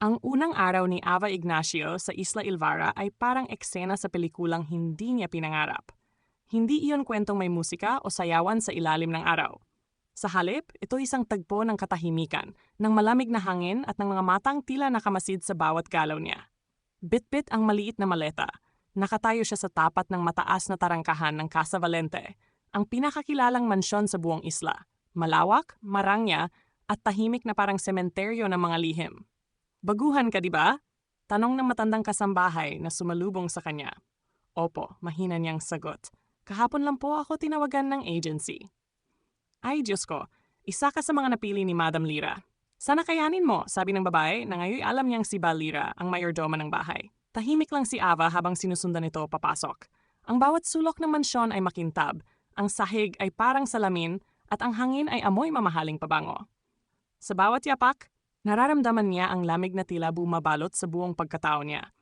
Ang unang araw ni Ava Ignacio sa Isla Ilvara ay parang eksena sa pelikulang hindi niya pinangarap. Hindi iyon kwentong may musika o sayawan sa ilalim ng araw. Sa halip, ito isang tagpo ng katahimikan, ng malamig na hangin at ng mga matang tila nakamasid sa bawat galaw niya. Bit-bit ang maliit na maleta. Nakatayo siya sa tapat ng mataas na tarangkahan ng Casa Valente, ang pinakakilalang mansyon sa buong isla. Malawak, marangya, at tahimik na parang sementeryo ng mga lihim. Baguhan ka, di ba? Tanong ng matandang kasambahay na sumalubong sa kanya. Opo, mahina niyang sagot. Kahapon lang po ako tinawagan ng agency. Ay, Diyos ko, isa ka sa mga napili ni Madam Lira. Sana kayanin mo, sabi ng babae na ngayon alam niyang si Balira ang mayordoma ng bahay. Tahimik lang si Ava habang sinusundan ito papasok. Ang bawat sulok ng mansyon ay makintab, ang sahig ay parang salamin, at ang hangin ay amoy mamahaling pabango. Sa bawat yapak, Nararamdaman niya ang lamig na tila bumabalot sa buong pagkatao niya.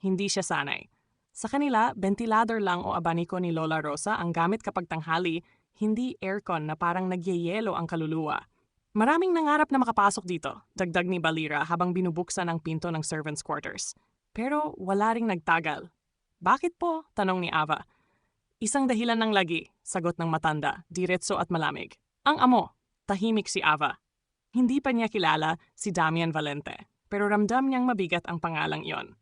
Hindi siya sanay. Sa kanila, ventilador lang o abaniko ni Lola Rosa ang gamit kapag tanghali, hindi aircon na parang nagyeyelo ang kaluluwa. Maraming nangarap na makapasok dito, dagdag ni Balira habang binubuksan ang pinto ng servants' quarters. Pero wala ring nagtagal. Bakit po? Tanong ni Ava. Isang dahilan ng lagi, sagot ng matanda, diretso at malamig. Ang amo, tahimik si Ava. Hindi pa niya kilala si Damian Valente, pero ramdam niyang mabigat ang pangalang iyon.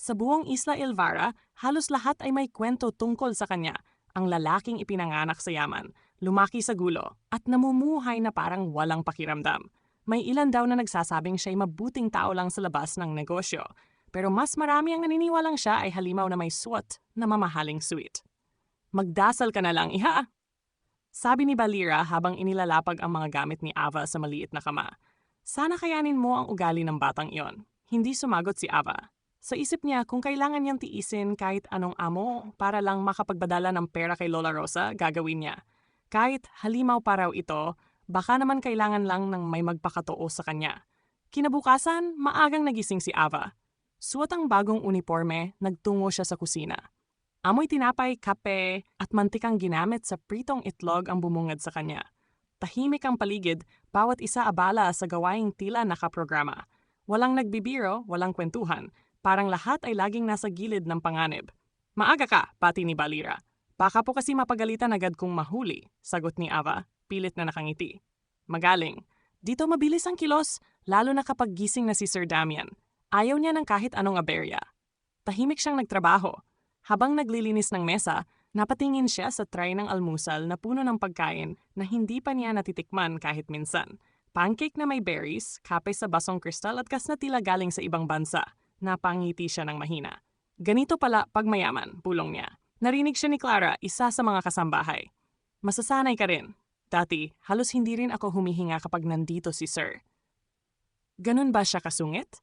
Sa buong Isla Elvara, halos lahat ay may kwento tungkol sa kanya, ang lalaking ipinanganak sa yaman, lumaki sa gulo, at namumuhay na parang walang pakiramdam. May ilan daw na nagsasabing siya'y mabuting tao lang sa labas ng negosyo, pero mas marami ang naniniwalang siya ay halimaw na may suot na mamahaling sweet. Magdasal ka na lang, iha! Sabi ni Balira habang inilalapag ang mga gamit ni Ava sa maliit na kama. Sana kayanin mo ang ugali ng batang iyon. Hindi sumagot si Ava. Sa isip niya kung kailangan niyang tiisin kahit anong amo para lang makapagbadala ng pera kay Lola Rosa, gagawin niya. Kahit halimaw pa raw ito, baka naman kailangan lang ng may magpakatoo sa kanya. Kinabukasan, maagang nagising si Ava. Suot ang bagong uniforme, nagtungo siya sa kusina. Amoy tinapay, kape, at mantikang ginamit sa pritong itlog ang bumungad sa kanya. Tahimik ang paligid, bawat isa abala sa gawaing tila nakaprograma. Walang nagbibiro, walang kwentuhan. Parang lahat ay laging nasa gilid ng panganib. Maaga ka, pati ni Balira. Baka po kasi mapagalitan agad kung mahuli, sagot ni Ava, pilit na nakangiti. Magaling. Dito mabilis ang kilos, lalo na kapag gising na si Sir Damian. Ayaw niya ng kahit anong aberya. Tahimik siyang nagtrabaho, habang naglilinis ng mesa, napatingin siya sa tray ng almusal na puno ng pagkain na hindi pa niya natitikman kahit minsan. Pancake na may berries, kape sa basong kristal at kas na tila galing sa ibang bansa. Napangiti siya ng mahina. Ganito pala pag mayaman, bulong niya. Narinig siya ni Clara, isa sa mga kasambahay. Masasanay ka rin. Dati, halos hindi rin ako humihinga kapag nandito si Sir. Ganun ba siya kasungit?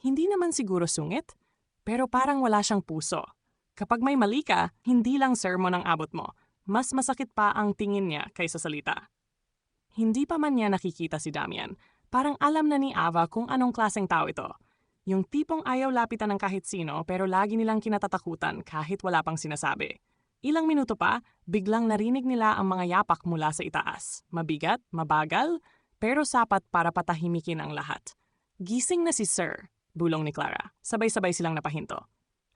Hindi naman siguro sungit, pero parang wala siyang puso. Kapag may mali ka, hindi lang sermon ang abot mo. Mas masakit pa ang tingin niya kaysa salita. Hindi pa man niya nakikita si Damian. Parang alam na ni Ava kung anong klaseng tao ito. Yung tipong ayaw lapitan ng kahit sino pero lagi nilang kinatatakutan kahit wala pang sinasabi. Ilang minuto pa, biglang narinig nila ang mga yapak mula sa itaas. Mabigat, mabagal, pero sapat para patahimikin ang lahat. Gising na si Sir, bulong ni Clara. Sabay-sabay silang napahinto.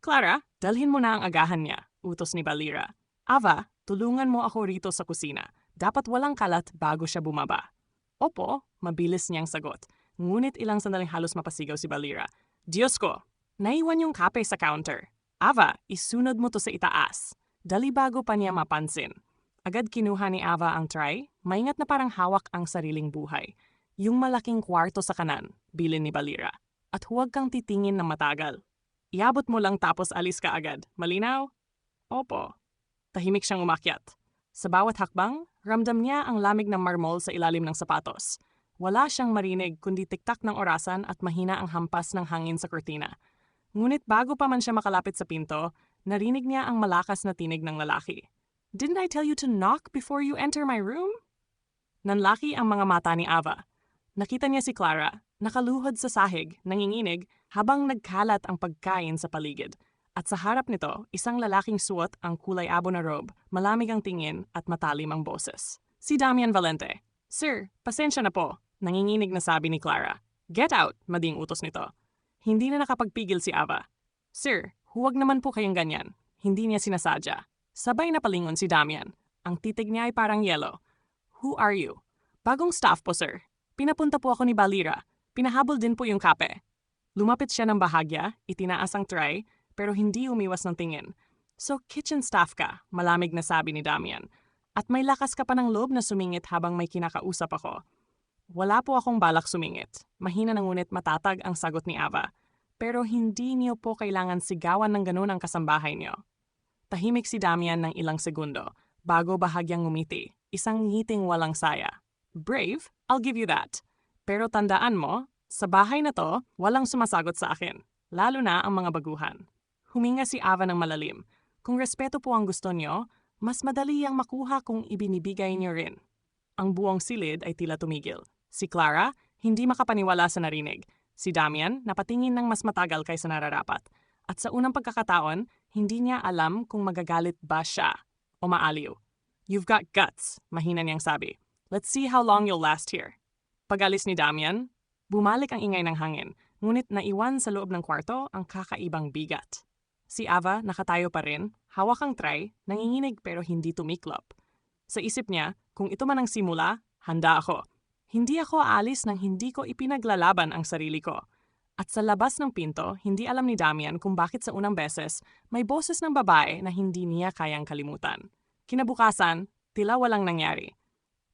Clara, dalhin mo na ang agahan niya, utos ni Balira. Ava, tulungan mo ako rito sa kusina. Dapat walang kalat bago siya bumaba. Opo, mabilis niyang sagot. Ngunit ilang sandaling halos mapasigaw si Balira. Diyos ko, naiwan yung kape sa counter. Ava, isunod mo to sa itaas. Dali bago pa niya mapansin. Agad kinuha ni Ava ang tray, maingat na parang hawak ang sariling buhay. Yung malaking kwarto sa kanan, bilin ni Balira. At huwag kang titingin na matagal. Iabot mo lang tapos alis ka agad. Malinaw? Opo. Tahimik siyang umakyat. Sa bawat hakbang, ramdam niya ang lamig ng marmol sa ilalim ng sapatos. Wala siyang marinig kundi tiktak ng orasan at mahina ang hampas ng hangin sa kurtina. Ngunit bago pa man siya makalapit sa pinto, narinig niya ang malakas na tinig ng lalaki. Didn't I tell you to knock before you enter my room? Nanlaki ang mga mata ni Ava. Nakita niya si Clara, nakaluhod sa sahig, nanginginig, habang nagkalat ang pagkain sa paligid. At sa harap nito, isang lalaking suot ang kulay abo na robe, malamig ang tingin at matalim ang boses. Si Damian Valente. Sir, pasensya na po, nanginginig na sabi ni Clara. Get out, mading utos nito. Hindi na nakapagpigil si Ava. Sir, huwag naman po kayong ganyan. Hindi niya sinasadya. Sabay na palingon si Damian. Ang titig niya ay parang yellow. Who are you? Bagong staff po, sir. Pinapunta po ako ni Balira. Pinahabol din po yung kape. Lumapit siya ng bahagya, itinaas ang tray, pero hindi umiwas ng tingin. So kitchen staff ka, malamig na sabi ni Damian. At may lakas ka pa ng loob na sumingit habang may kinakausap ako. Wala po akong balak sumingit. Mahina na ngunit matatag ang sagot ni Ava. Pero hindi niyo po kailangan sigawan ng ganun ang kasambahay niyo. Tahimik si Damian ng ilang segundo bago bahagyang ngumiti, isang ngiting walang saya. Brave, I'll give you that. Pero tandaan mo, sa bahay na to, walang sumasagot sa akin, lalo na ang mga baguhan. Huminga si Ava ng malalim. Kung respeto po ang gusto niyo, mas madali ang makuha kung ibinibigay niyo rin. Ang buong silid ay tila tumigil. Si Clara, hindi makapaniwala sa narinig. Si Damian, napatingin ng mas matagal kaysa nararapat. At sa unang pagkakataon, hindi niya alam kung magagalit ba siya o maaliw. You've got guts, mahina niyang sabi. Let's see how long you'll last here. Pagalis ni Damian, bumalik ang ingay ng hangin, ngunit naiwan sa loob ng kwarto ang kakaibang bigat. Si Ava nakatayo pa rin, hawak ang tray, nanginginig pero hindi tumiklop. Sa isip niya, kung ito man ang simula, handa ako. Hindi ako aalis nang hindi ko ipinaglalaban ang sarili ko. At sa labas ng pinto, hindi alam ni Damian kung bakit sa unang beses may boses ng babae na hindi niya kayang kalimutan. Kinabukasan, tila walang nangyari.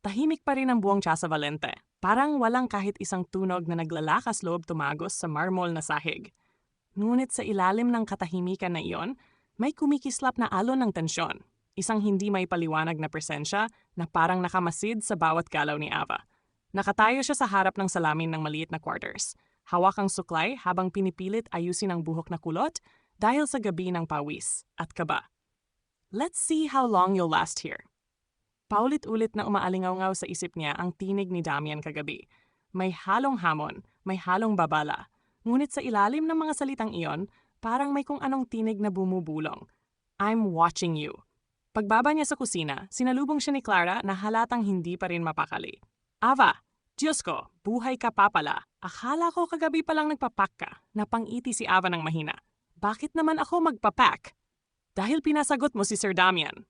Tahimik pa rin ang buong Casa Valente. Parang walang kahit isang tunog na naglalakas loob tumagos sa marmol na sahig. Ngunit sa ilalim ng katahimikan na iyon, may kumikislap na alon ng tensyon. Isang hindi may paliwanag na presensya na parang nakamasid sa bawat galaw ni Ava. Nakatayo siya sa harap ng salamin ng maliit na quarters. Hawak ang suklay habang pinipilit ayusin ang buhok na kulot dahil sa gabi ng pawis at kaba. Let's see how long you'll last here. Paulit-ulit na umaalingaw sa isip niya ang tinig ni Damian kagabi. May halong hamon, may halong babala. Ngunit sa ilalim ng mga salitang iyon, parang may kung anong tinig na bumubulong. I'm watching you. Pagbaba niya sa kusina, sinalubong siya ni Clara na halatang hindi pa rin mapakali. Ava, Diyos ko, buhay ka pa pala. Akala ko kagabi pa lang nagpapak ka. Napangiti si Ava ng mahina. Bakit naman ako magpapak? Dahil pinasagot mo si Sir Damian.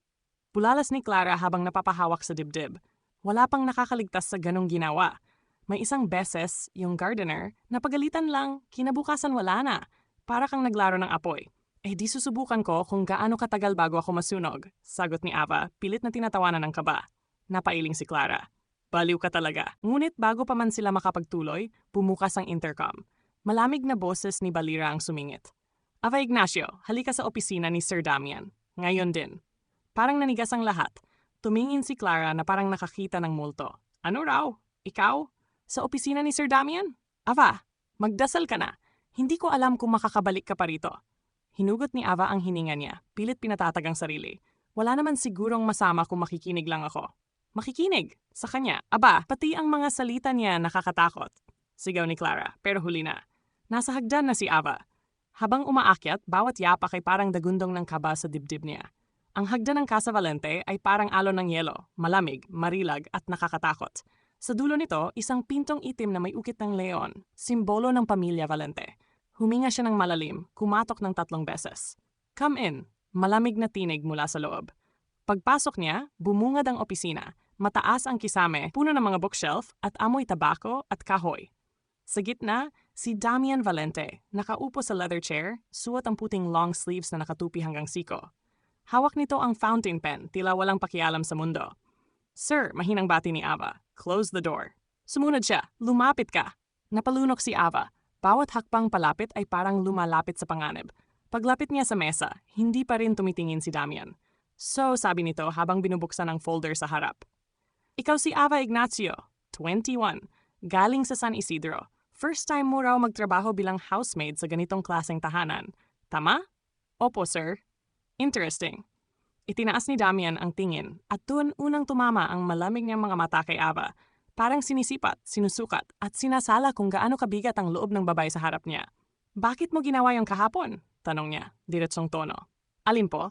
Bulalas ni Clara habang napapahawak sa dibdib. Wala pang nakakaligtas sa ganong ginawa. May isang beses, yung gardener, napagalitan lang, kinabukasan wala na. Para kang naglaro ng apoy. Eh di susubukan ko kung gaano katagal bago ako masunog, sagot ni Ava, pilit na tinatawanan ng kaba. Napailing si Clara. Baliw ka talaga. Ngunit bago pa man sila makapagtuloy, bumukas ang intercom. Malamig na boses ni Balira ang sumingit. Ava Ignacio, halika sa opisina ni Sir Damian. Ngayon din. Parang nanigas ang lahat. Tumingin si Clara na parang nakakita ng multo. Ano raw? Ikaw? Sa opisina ni Sir Damian? Ava, magdasal ka na. Hindi ko alam kung makakabalik ka pa rito. Hinugot ni Ava ang hininga niya, pilit pinatatag ang sarili. Wala naman sigurong masama kung makikinig lang ako. Makikinig sa kanya. Aba, pati ang mga salita niya nakakatakot. Sigaw ni Clara, pero huli na. Nasa hagdan na si Ava. Habang umaakyat, bawat yapak ay parang dagundong ng kaba sa dibdib niya. Ang hagdan ng Casa Valente ay parang alon ng yelo, malamig, marilag at nakakatakot. Sa dulo nito, isang pintong itim na may ukit ng leon, simbolo ng pamilya Valente. Huminga siya ng malalim, kumatok ng tatlong beses. Come in, malamig na tinig mula sa loob. Pagpasok niya, bumungad ang opisina, Mataas ang kisame, puno ng mga bookshelf at amoy tabako at kahoy. Sa gitna, si Damian Valente, nakaupo sa leather chair, suot ang puting long sleeves na nakatupi hanggang siko. Hawak nito ang fountain pen, tila walang pakialam sa mundo. Sir, mahinang bati ni Ava. Close the door. Sumunod siya. Lumapit ka. Napalunok si Ava. Bawat hakbang palapit ay parang lumalapit sa panganib. Paglapit niya sa mesa, hindi pa rin tumitingin si Damian. So, sabi nito habang binubuksan ang folder sa harap. Ikaw si Ava Ignacio, 21, galing sa San Isidro. First time mo raw magtrabaho bilang housemaid sa ganitong klaseng tahanan. Tama? Opo, sir. Interesting. Itinaas ni Damian ang tingin at doon unang tumama ang malamig niyang mga mata kay Ava. Parang sinisipat, sinusukat at sinasala kung gaano kabigat ang loob ng babae sa harap niya. Bakit mo ginawa yung kahapon? Tanong niya, diretsong tono. Alin po?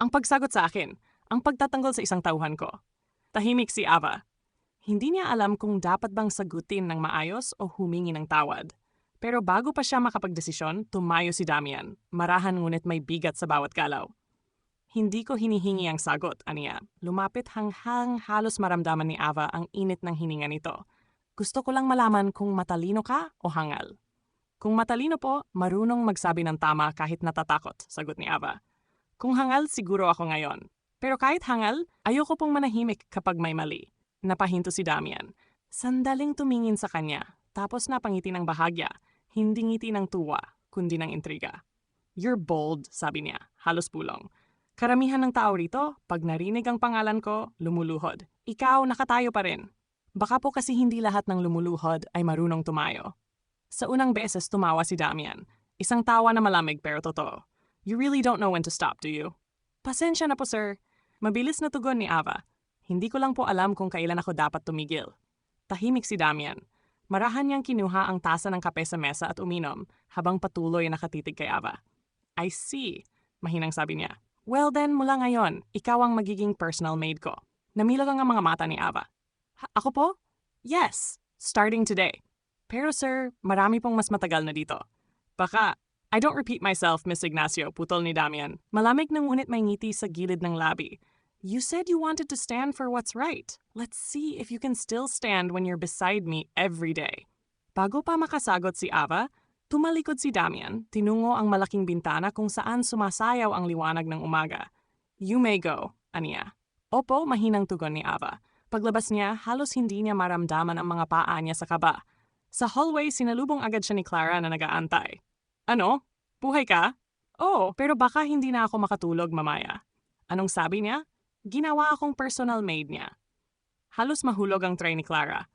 Ang pagsagot sa akin, ang pagtatanggol sa isang tauhan ko. Tahimik si Ava. Hindi niya alam kung dapat bang sagutin ng maayos o humingi ng tawad. Pero bago pa siya makapagdesisyon, tumayo si Damian. Marahan ngunit may bigat sa bawat galaw. Hindi ko hinihingi ang sagot, aniya. Lumapit hanghang halos maramdaman ni Ava ang init ng hininga nito. Gusto ko lang malaman kung matalino ka o hangal. Kung matalino po, marunong magsabi ng tama kahit natatakot, sagot ni Ava. Kung hangal, siguro ako ngayon. Pero kahit hangal, ayoko pong manahimik kapag may mali. Napahinto si Damian. Sandaling tumingin sa kanya, tapos napangiti ng bahagya, hindi ngiti ng tuwa, kundi ng intriga. You're bold, sabi niya, halos pulong. Karamihan ng tao rito, pag narinig ang pangalan ko, lumuluhod. Ikaw, nakatayo pa rin. Baka po kasi hindi lahat ng lumuluhod ay marunong tumayo. Sa unang beses tumawa si Damian. Isang tawa na malamig pero totoo. You really don't know when to stop, do you? Pasensya na po, sir. Mabilis na tugon ni Ava. Hindi ko lang po alam kung kailan ako dapat tumigil. Tahimik si Damian. Marahan niyang kinuha ang tasa ng kape sa mesa at uminom habang patuloy nakatitig kay Ava. I see, mahinang sabi niya. Well then, mula ngayon, ikaw ang magiging personal maid ko. Namilog ang mga mata ni Ava. ako po? Yes, starting today. Pero sir, marami pong mas matagal na dito. Baka, I don't repeat myself, Miss Ignacio, putol ni Damian. Malamig ng ngunit may ngiti sa gilid ng labi. You said you wanted to stand for what's right. Let's see if you can still stand when you're beside me every day. Bago pa makasagot si Ava, tumalikod si Damian, tinungo ang malaking bintana kung saan sumasayaw ang liwanag ng umaga. You may go, aniya. Opo, mahinang tugon ni Ava. Paglabas niya, halos hindi niya maramdaman ang mga paa niya sa kaba. Sa hallway, sinalubong agad siya ni Clara na nagaantay. Ano? Buhay ka? Oo, pero baka hindi na ako makatulog mamaya. Anong sabi niya? Ginawa akong personal maid niya. Halos mahulog ang tray ni Clara.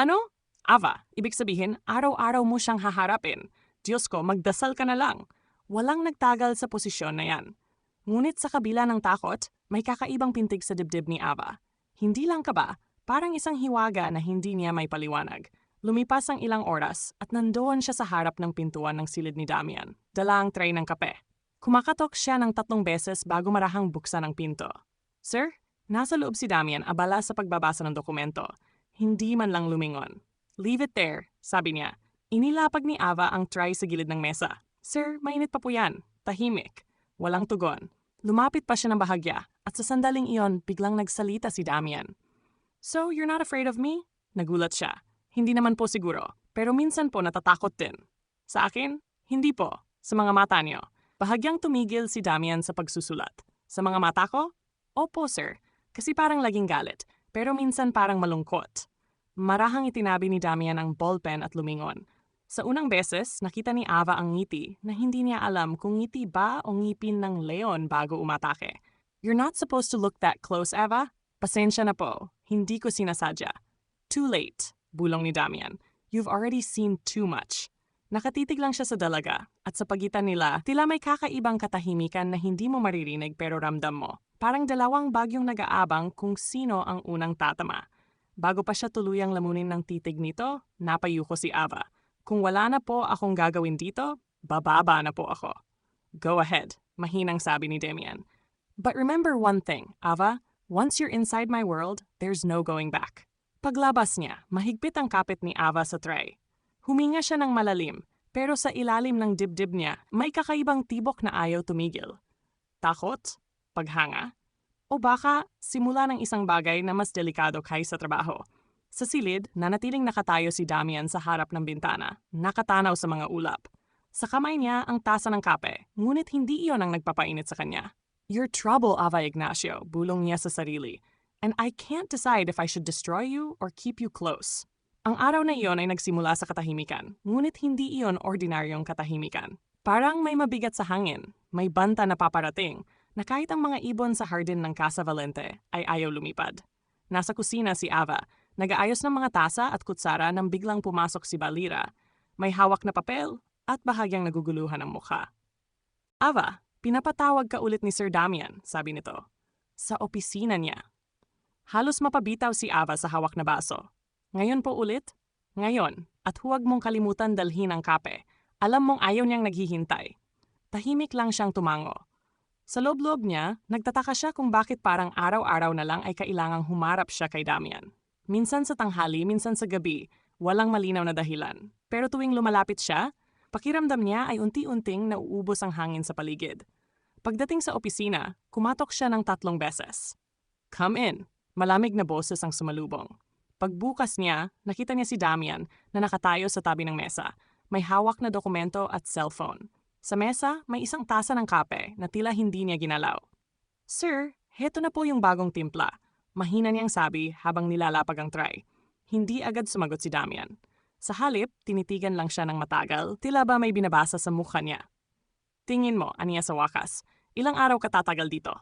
Ano? Ava, ibig sabihin, araw-araw mo siyang haharapin. Diyos ko, magdasal ka na lang. Walang nagtagal sa posisyon na yan. Ngunit sa kabila ng takot, may kakaibang pintig sa dibdib ni Ava. Hindi lang ka ba, parang isang hiwaga na hindi niya may paliwanag. Lumipas ang ilang oras at nandoon siya sa harap ng pintuan ng silid ni Damian. Dala ang tray ng kape. Kumakatok siya ng tatlong beses bago marahang buksan ang pinto. Sir, nasa loob si Damian abala sa pagbabasa ng dokumento. Hindi man lang lumingon. Leave it there, sabi niya. Inilapag ni Ava ang tray sa gilid ng mesa. Sir, mainit pa po yan. Tahimik. Walang tugon. Lumapit pa siya ng bahagya at sa sandaling iyon biglang nagsalita si Damian. So, you're not afraid of me? Nagulat siya. Hindi naman po siguro, pero minsan po natatakot din. Sa akin, hindi po. Sa mga mata niyo. Bahagyang tumigil si Damian sa pagsusulat. Sa mga mata ko, Opo, sir. Kasi parang laging galit, pero minsan parang malungkot. Marahang itinabi ni Damian ang ballpen at lumingon. Sa unang beses, nakita ni Ava ang ngiti na hindi niya alam kung ngiti ba o ngipin ng leon bago umatake. You're not supposed to look that close, Ava. Pasensya na po. Hindi ko sinasadya. Too late, bulong ni Damian. You've already seen too much. Nakatitig lang siya sa dalaga at sa pagitan nila, tila may kakaibang katahimikan na hindi mo maririnig pero ramdam mo. Parang dalawang bagyong nag-aabang kung sino ang unang tatama. Bago pa siya tuluyang lamunin ng titig nito, napayuko si Ava. Kung wala na po akong gagawin dito, bababa na po ako. Go ahead, mahinang sabi ni Damian. But remember one thing, Ava, once you're inside my world, there's no going back. Paglabas niya, mahigpit ang kapit ni Ava sa tray. Huminga siya ng malalim, pero sa ilalim ng dibdib niya, may kakaibang tibok na ayaw tumigil. Takot? paghanga, o baka simula ng isang bagay na mas delikado kaysa trabaho. Sa silid, nanatiling nakatayo si Damian sa harap ng bintana, nakatanaw sa mga ulap. Sa kamay niya ang tasa ng kape, ngunit hindi iyon ang nagpapainit sa kanya. You're trouble, Ava Ignacio, bulong niya sa sarili. And I can't decide if I should destroy you or keep you close. Ang araw na iyon ay nagsimula sa katahimikan, ngunit hindi iyon ordinaryong katahimikan. Parang may mabigat sa hangin, may banta na paparating, na kahit ang mga ibon sa hardin ng Casa Valente ay ayaw lumipad. Nasa kusina si Ava, nag-aayos ng mga tasa at kutsara nang biglang pumasok si Balira. May hawak na papel at bahagyang naguguluhan ang mukha. Ava, pinapatawag ka ulit ni Sir Damian, sabi nito. Sa opisina niya. Halos mapabitaw si Ava sa hawak na baso. Ngayon po ulit? Ngayon, at huwag mong kalimutan dalhin ang kape. Alam mong ayaw niyang naghihintay. Tahimik lang siyang tumango. Sa loob-loob niya, nagtataka siya kung bakit parang araw-araw na lang ay kailangang humarap siya kay Damian. Minsan sa tanghali, minsan sa gabi, walang malinaw na dahilan. Pero tuwing lumalapit siya, pakiramdam niya ay unti-unting nauubos ang hangin sa paligid. Pagdating sa opisina, kumatok siya ng tatlong beses. Come in. Malamig na boses ang sumalubong. Pagbukas niya, nakita niya si Damian na nakatayo sa tabi ng mesa. May hawak na dokumento at cellphone. Sa mesa, may isang tasa ng kape na tila hindi niya ginalaw. Sir, heto na po yung bagong timpla. Mahina niyang sabi habang nilalapag ang tray. Hindi agad sumagot si Damian. Sa halip, tinitigan lang siya ng matagal, tila ba may binabasa sa mukha niya. Tingin mo, aniya sa wakas, ilang araw ka tatagal dito?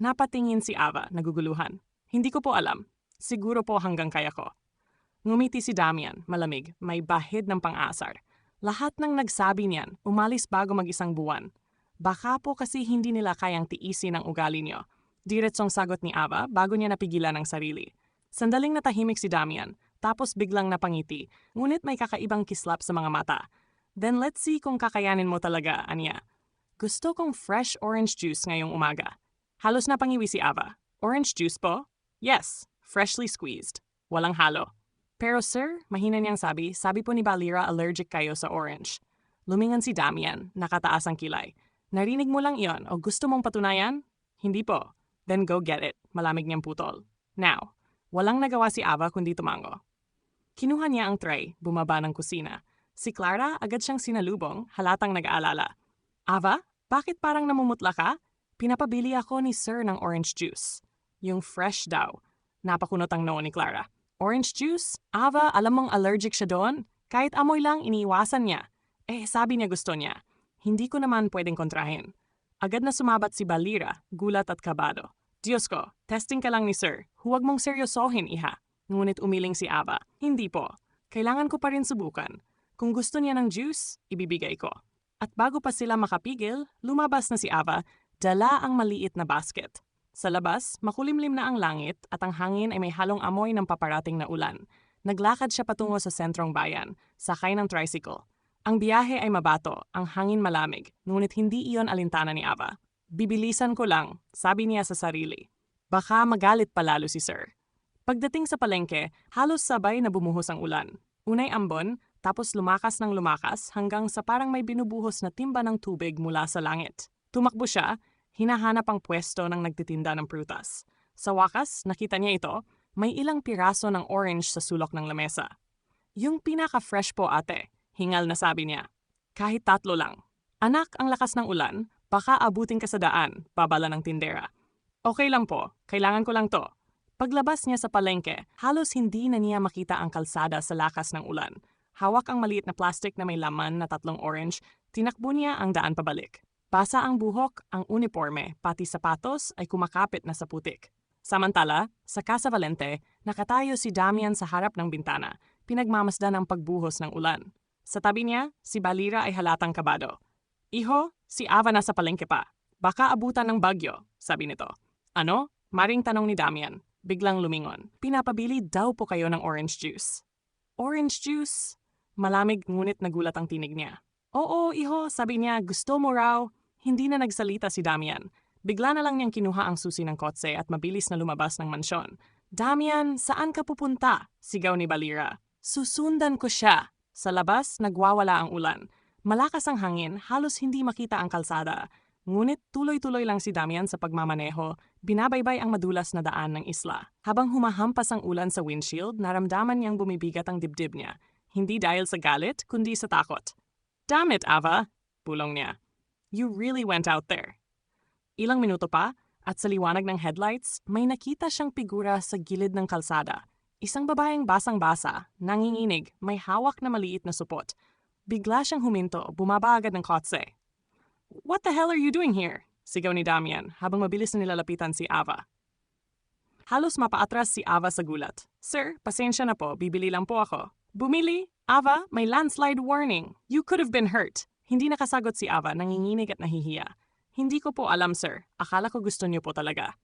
Napatingin si Ava, naguguluhan. Hindi ko po alam. Siguro po hanggang kaya ko. Ngumiti si Damian, malamig, may bahid ng pang-asar. Lahat ng nagsabi niyan, umalis bago mag-isang buwan. Baka po kasi hindi nila kayang tiisin ang ugali niyo. Diretsong sagot ni Ava bago niya napigilan ang sarili. Sandaling natahimik si Damian, tapos biglang napangiti, ngunit may kakaibang kislap sa mga mata. Then let's see kung kakayanin mo talaga, Anya. Gusto kong fresh orange juice ngayong umaga. Halos napangiwi si Ava. Orange juice po? Yes, freshly squeezed. Walang halo. Pero sir, mahina niyang sabi, sabi po ni Balira allergic kayo sa orange. Lumingan si Damian, nakataas ang kilay. Narinig mo lang iyon o gusto mong patunayan? Hindi po. Then go get it, malamig niyang putol. Now, walang nagawa si Ava kundi tumango. Kinuha niya ang tray, bumaba ng kusina. Si Clara agad siyang sinalubong, halatang nag-aalala. Ava, bakit parang namumutla ka? Pinapabili ako ni Sir ng orange juice. Yung fresh daw. Napakunot ang noo ni Clara. Orange juice? Ava, alam mong allergic siya doon? Kahit amoy lang, iniiwasan niya. Eh, sabi niya gusto niya. Hindi ko naman pwedeng kontrahin. Agad na sumabat si Balira, gulat at kabado. Diyos ko, testing ka lang ni Sir. Huwag mong seryosohin, iha. Ngunit umiling si Ava. Hindi po. Kailangan ko pa rin subukan. Kung gusto niya ng juice, ibibigay ko. At bago pa sila makapigil, lumabas na si Ava, dala ang maliit na basket. Sa labas, makulimlim na ang langit at ang hangin ay may halong amoy ng paparating na ulan. Naglakad siya patungo sa sentrong bayan, sakay ng tricycle. Ang biyahe ay mabato, ang hangin malamig, ngunit hindi iyon alintana ni Ava. Bibilisan ko lang, sabi niya sa sarili. Baka magalit palalo si Sir. Pagdating sa palengke, halos sabay na bumuhos ang ulan. Unay ambon, tapos lumakas ng lumakas hanggang sa parang may binubuhos na timba ng tubig mula sa langit. Tumakbo siya, hinahanap ang pwesto ng nagtitinda ng prutas. Sa wakas, nakita niya ito, may ilang piraso ng orange sa sulok ng lamesa. Yung pinaka-fresh po ate, hingal na sabi niya. Kahit tatlo lang. Anak, ang lakas ng ulan, baka abutin ka sa daan, babala ng tindera. Okay lang po, kailangan ko lang to. Paglabas niya sa palengke, halos hindi na niya makita ang kalsada sa lakas ng ulan. Hawak ang maliit na plastic na may laman na tatlong orange, tinakbo niya ang daan pabalik. Basa ang buhok, ang uniforme, pati sapatos ay kumakapit na sa putik. Samantala, sa Casa Valente, nakatayo si Damian sa harap ng bintana, pinagmamasdan ang pagbuhos ng ulan. Sa tabi niya, si Balira ay halatang kabado. Iho, si Ava nasa palengke pa. Baka abutan ng bagyo, sabi nito. Ano? Maring tanong ni Damian. Biglang lumingon. Pinapabili daw po kayo ng orange juice. Orange juice? Malamig ngunit nagulat ang tinig niya. Oo, iho, sabi niya, gusto mo raw. Hindi na nagsalita si Damian. Bigla na lang niyang kinuha ang susi ng kotse at mabilis na lumabas ng mansyon. Damian, saan ka pupunta? Sigaw ni Balira. Susundan ko siya. Sa labas, nagwawala ang ulan. Malakas ang hangin, halos hindi makita ang kalsada. Ngunit tuloy-tuloy lang si Damian sa pagmamaneho, binabaybay ang madulas na daan ng isla. Habang humahampas ang ulan sa windshield, naramdaman niyang bumibigat ang dibdib niya. Hindi dahil sa galit, kundi sa takot. Damn it, Ava! Pulong niya. You really went out there. Ilang minuto pa, at sa liwanag ng headlights, may nakita siyang figura sa gilid ng kalsada. Isang babaeng basang-basa, nanginginig, may hawak na maliit na supot. Bigla siyang huminto, bumaba agad ng kotse. What the hell are you doing here? Sigaw ni Damian habang mabilis na nilalapitan si Ava. Halos mapaatras si Ava sa gulat. Sir, pasensya na po, bibili lang po ako. Bumili? Ava, may landslide warning. You could have been hurt. Hindi nakasagot si Ava, nanginginig at nahihiya. Hindi ko po alam, sir. Akala ko gusto niyo po talaga.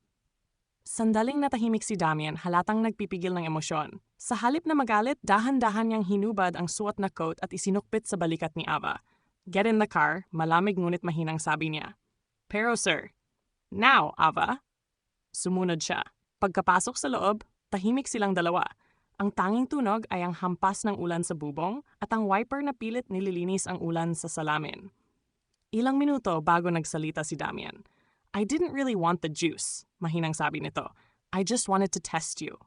Sandaling natahimik si Damian, halatang nagpipigil ng emosyon. Sa halip na magalit, dahan-dahan niyang hinubad ang suot na coat at isinukpit sa balikat ni Ava. Get in the car, malamig ngunit mahinang sabi niya. Pero sir, now, Ava. Sumunod siya. Pagkapasok sa loob, tahimik silang dalawa. Ang tanging tunog ay ang hampas ng ulan sa bubong at ang wiper na pilit nililinis ang ulan sa salamin. Ilang minuto bago nagsalita si Damian. I didn't really want the juice, mahinang sabi nito. I just wanted to test you.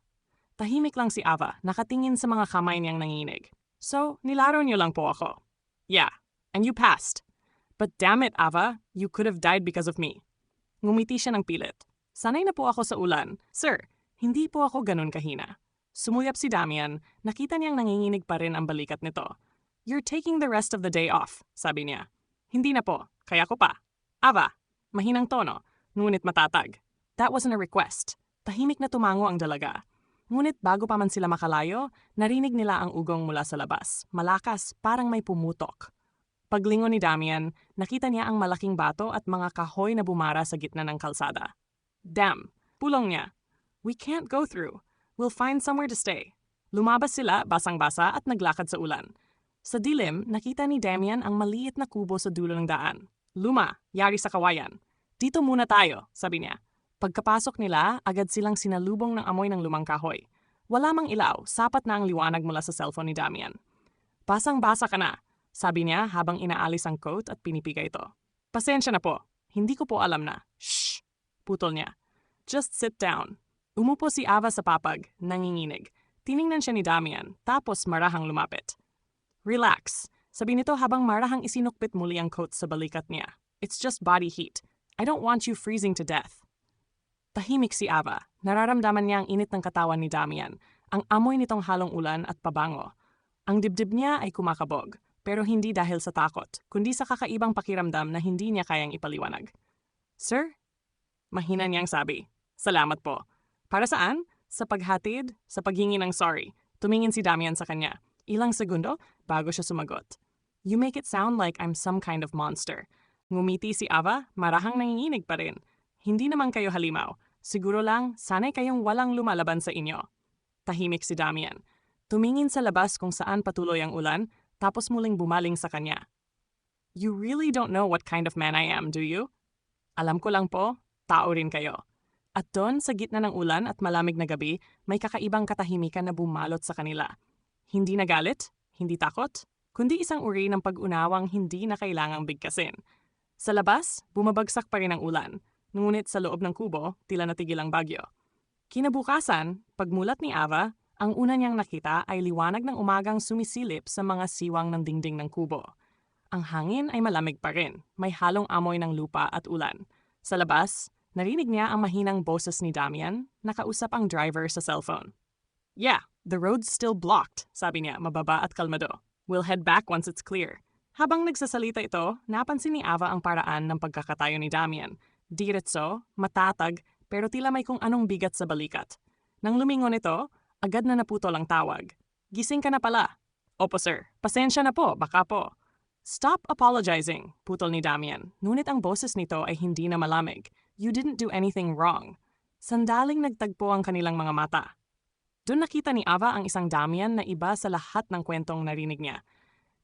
Tahimik lang si Ava, nakatingin sa mga kamay niyang nanginig. So, nilaro niyo lang po ako. Yeah, and you passed. But damn it, Ava, you could have died because of me. Ngumiti siya ng pilit. Sanay na po ako sa ulan. Sir, hindi po ako ganun kahina. Sumuyap si Damian, nakita niyang nanginginig pa rin ang balikat nito. You're taking the rest of the day off, sabi niya. Hindi na po, kaya ko pa. Ava, mahinang tono, ngunit matatag. That wasn't a request. Tahimik na tumango ang dalaga. Ngunit bago pa man sila makalayo, narinig nila ang ugong mula sa labas. Malakas, parang may pumutok. Paglingon ni Damian, nakita niya ang malaking bato at mga kahoy na bumara sa gitna ng kalsada. Damn, pulong niya. We can't go through. We'll find somewhere to stay. Lumabas sila, basang-basa, at naglakad sa ulan. Sa dilim, nakita ni Damian ang maliit na kubo sa dulo ng daan. Luma, yari sa kawayan. Dito muna tayo, sabi niya. Pagkapasok nila, agad silang sinalubong ng amoy ng lumang kahoy. Wala mang ilaw, sapat na ang liwanag mula sa cellphone ni Damian. Basang-basa ka na, sabi niya habang inaalis ang coat at pinipigay ito. Pasensya na po, hindi ko po alam na. Shh! Putol niya. Just sit down. Umupo si Ava sa papag, nanginginig. Tiningnan siya ni Damian, tapos marahang lumapit. Relax, sabi nito habang marahang isinukpit muli ang coat sa balikat niya. It's just body heat. I don't want you freezing to death. Tahimik si Ava. Nararamdaman niya ang init ng katawan ni Damian, ang amoy nitong halong ulan at pabango. Ang dibdib niya ay kumakabog, pero hindi dahil sa takot, kundi sa kakaibang pakiramdam na hindi niya kayang ipaliwanag. Sir? Mahina niyang sabi. Salamat po. Para saan? Sa paghatid, sa paghingi ng sorry. Tumingin si Damian sa kanya. Ilang segundo bago siya sumagot. You make it sound like I'm some kind of monster. Ngumiti si Ava, marahang nanginginig pa rin. Hindi naman kayo halimaw. Siguro lang, sanay kayong walang lumalaban sa inyo. Tahimik si Damian. Tumingin sa labas kung saan patuloy ang ulan, tapos muling bumaling sa kanya. You really don't know what kind of man I am, do you? Alam ko lang po, tao rin kayo. At doon, sa gitna ng ulan at malamig na gabi, may kakaibang katahimikan na bumalot sa kanila. Hindi nagalit, hindi takot, kundi isang uri ng pag-unawang hindi na kailangang bigkasin. Sa labas, bumabagsak pa rin ang ulan, ngunit sa loob ng kubo, tila natigil ang bagyo. Kinabukasan, pagmulat ni Ava, ang una niyang nakita ay liwanag ng umagang sumisilip sa mga siwang ng dingding ng kubo. Ang hangin ay malamig pa rin, may halong amoy ng lupa at ulan. Sa labas, Narinig niya ang mahinang boses ni Damian, nakausap ang driver sa cellphone. Yeah, the road's still blocked, sabi niya, mababa at kalmado. We'll head back once it's clear. Habang nagsasalita ito, napansin ni Ava ang paraan ng pagkakatayo ni Damian. Diretso, matatag, pero tila may kung anong bigat sa balikat. Nang lumingon ito, agad na naputol ang tawag. Gising ka na pala. Opo sir, pasensya na po, baka po. Stop apologizing, putol ni Damian. Ngunit ang boses nito ay hindi na malamig. You didn't do anything wrong. Sandaling nagtagpo ang kanilang mga mata. Doon nakita ni Ava ang isang Damian na iba sa lahat ng kwentong narinig niya.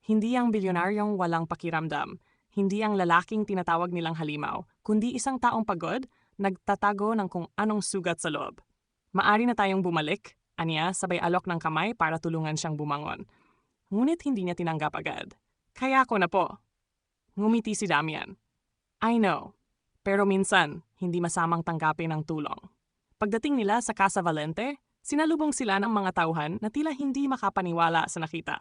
Hindi ang bilyonaryong walang pakiramdam, hindi ang lalaking tinatawag nilang halimaw, kundi isang taong pagod, nagtatago ng kung anong sugat sa loob. Maari na tayong bumalik, aniya sabay alok ng kamay para tulungan siyang bumangon. Ngunit hindi niya tinanggap agad. Kaya ko na po. Ngumiti si Damian. I know, pero minsan, hindi masamang tanggapin ang tulong. Pagdating nila sa Casa Valente, sinalubong sila ng mga tauhan na tila hindi makapaniwala sa nakita.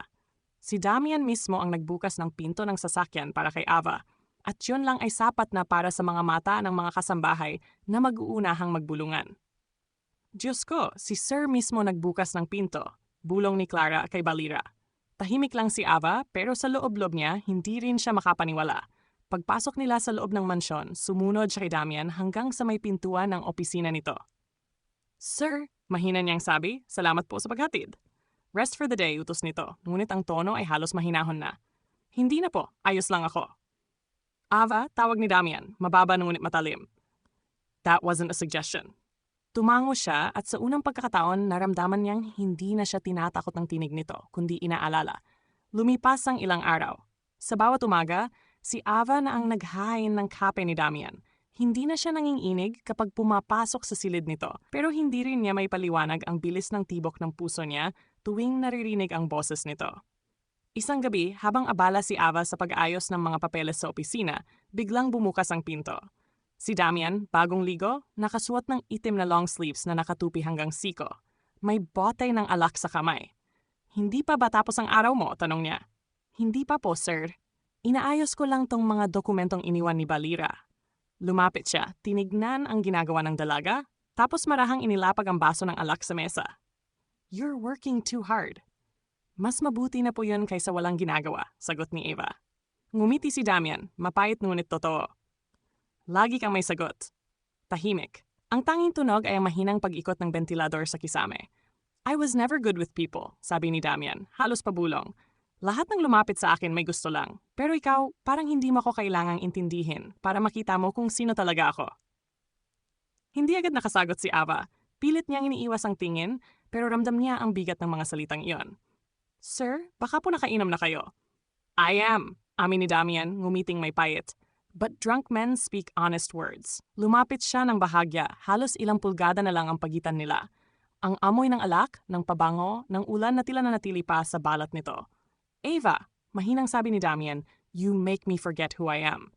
Si Damian mismo ang nagbukas ng pinto ng sasakyan para kay Ava, at yun lang ay sapat na para sa mga mata ng mga kasambahay na mag-uunahang magbulungan. Diyos ko, si Sir mismo nagbukas ng pinto, bulong ni Clara kay Balira. Tahimik lang si Ava pero sa loob-loob niya hindi rin siya makapaniwala Pagpasok nila sa loob ng mansyon, sumunod siya kay Damian hanggang sa may pintuan ng opisina nito. Sir, mahina niyang sabi, salamat po sa paghatid. Rest for the day, utos nito, ngunit ang tono ay halos mahinahon na. Hindi na po, ayos lang ako. Ava, tawag ni Damian, mababa ngunit matalim. That wasn't a suggestion. Tumango siya at sa unang pagkakataon naramdaman niyang hindi na siya tinatakot ng tinig nito, kundi inaalala. Lumipas ang ilang araw. Sa bawat umaga, Si Ava na ang naghain ng kape ni Damian. Hindi na siya nanginginig kapag pumapasok sa silid nito, pero hindi rin niya may paliwanag ang bilis ng tibok ng puso niya tuwing naririnig ang boses nito. Isang gabi, habang abala si Ava sa pag-aayos ng mga papeles sa opisina, biglang bumukas ang pinto. Si Damian, bagong ligo, nakasuot ng itim na long sleeves na nakatupi hanggang siko. May botay ng alak sa kamay. Hindi pa ba tapos ang araw mo? Tanong niya. Hindi pa po, sir. Inaayos ko lang tong mga dokumentong iniwan ni Balira. Lumapit siya, tinignan ang ginagawa ng dalaga, tapos marahang inilapag ang baso ng alak sa mesa. You're working too hard. Mas mabuti na po yun kaysa walang ginagawa, sagot ni Eva. Ngumiti si Damian, mapait ngunit totoo. Lagi kang may sagot. Tahimik. Ang tanging tunog ay ang mahinang pag-ikot ng ventilador sa kisame. I was never good with people, sabi ni Damian, halos pabulong. Lahat ng lumapit sa akin may gusto lang. Pero ikaw, parang hindi mo ako kailangang intindihin para makita mo kung sino talaga ako. Hindi agad nakasagot si Ava. Pilit niyang iniiwas ang tingin, pero ramdam niya ang bigat ng mga salitang iyon. Sir, baka po nakainom na kayo. I am, amin ni Damian, ngumiting may payat. But drunk men speak honest words. Lumapit siya ng bahagya, halos ilang pulgada na lang ang pagitan nila. Ang amoy ng alak, ng pabango, ng ulan na tila na natili pa sa balat nito. Ava, mahinang sabi ni Damian, you make me forget who I am.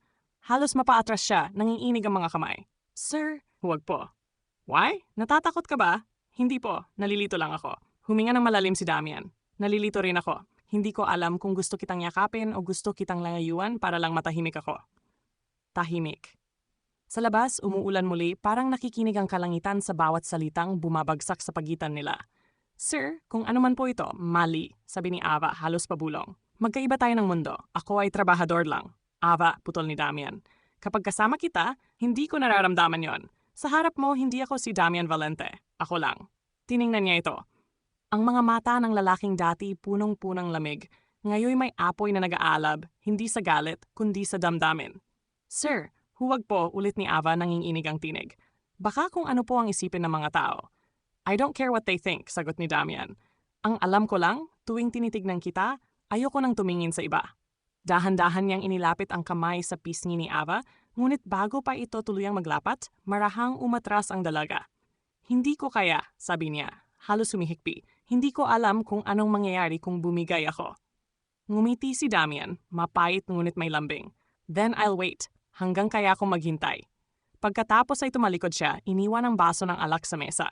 Halos mapaatras siya, nanginginig ang mga kamay. Sir, huwag po. Why? Natatakot ka ba? Hindi po, nalilito lang ako. Huminga ng malalim si Damian. Nalilito rin ako. Hindi ko alam kung gusto kitang yakapin o gusto kitang layuan para lang matahimik ako. Tahimik. Sa labas, umuulan muli parang nakikinig ang kalangitan sa bawat salitang bumabagsak sa pagitan nila. Sir, kung ano man po ito, mali, sabi ni Ava halos pabulong. Magkaiba tayo ng mundo. Ako ay trabahador lang. Ava, putol ni Damian. Kapag kasama kita, hindi ko nararamdaman yon. Sa harap mo, hindi ako si Damian Valente. Ako lang. Tiningnan niya ito. Ang mga mata ng lalaking dati punong-punang lamig. Ngayon may apoy na nag-aalab, hindi sa galit, kundi sa damdamin. Sir, huwag po, ulit ni Ava nanginginig ang tinig. Baka kung ano po ang isipin ng mga tao. I don't care what they think, sagot ni Damian. Ang alam ko lang, tuwing tinitignan kita, ayoko nang tumingin sa iba. Dahan-dahan niyang inilapit ang kamay sa pisngi ni Ava, ngunit bago pa ito tuluyang maglapat, marahang umatras ang dalaga. Hindi ko kaya, sabi niya, halos humihikpi. Hindi ko alam kung anong mangyayari kung bumigay ako. Ngumiti si Damian, mapait ngunit may lambing. Then I'll wait, hanggang kaya akong maghintay. Pagkatapos ay tumalikod siya, iniwan ang baso ng alak sa mesa.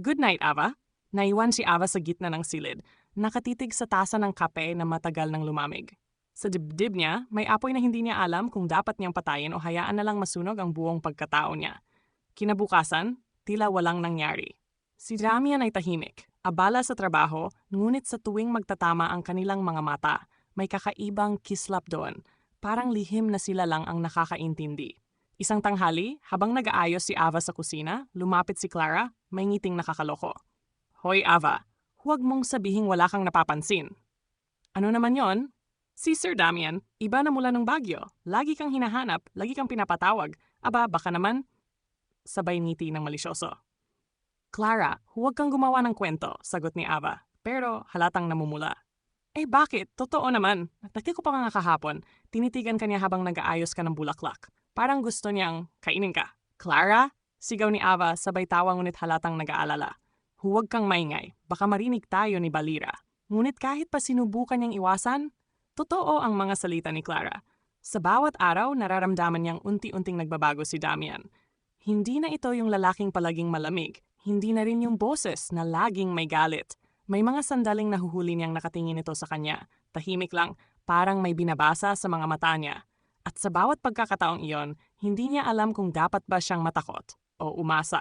Good night, Ava. Naiwan si Ava sa gitna ng silid, nakatitig sa tasa ng kape na matagal nang lumamig. Sa dibdib niya, may apoy na hindi niya alam kung dapat niyang patayin o hayaan na lang masunog ang buong pagkatao niya. Kinabukasan, tila walang nangyari. Si Damian ay tahimik, abala sa trabaho, ngunit sa tuwing magtatama ang kanilang mga mata, may kakaibang kislap doon, parang lihim na sila lang ang nakakaintindi. Isang tanghali, habang nag-aayos si Ava sa kusina, lumapit si Clara, may ngiting nakakaloko. Hoy Ava, huwag mong sabihing wala kang napapansin. Ano naman yon? Si Sir Damian, iba na mula ng bagyo. Lagi kang hinahanap, lagi kang pinapatawag. Aba, baka naman... Sabay ngiti ng malisyoso. Clara, huwag kang gumawa ng kwento, sagot ni Ava. Pero halatang namumula. Eh bakit? Totoo naman. Nataki ko pa nga kahapon. Tinitigan kanya habang nag-aayos ka ng bulaklak. Parang gusto niyang kainin ka. Clara? Sigaw ni Ava sabay tawa ngunit halatang nag-aalala. Huwag kang maingay, baka marinig tayo ni Balira. Ngunit kahit pa sinubukan niyang iwasan, totoo ang mga salita ni Clara. Sa bawat araw, nararamdaman niyang unti-unting nagbabago si Damian. Hindi na ito yung lalaking palaging malamig, hindi na rin yung boses na laging may galit. May mga sandaling nahuhuli niyang nakatingin ito sa kanya. Tahimik lang, parang may binabasa sa mga mata niya. At sa bawat pagkakataong iyon, hindi niya alam kung dapat ba siyang matakot o umasa.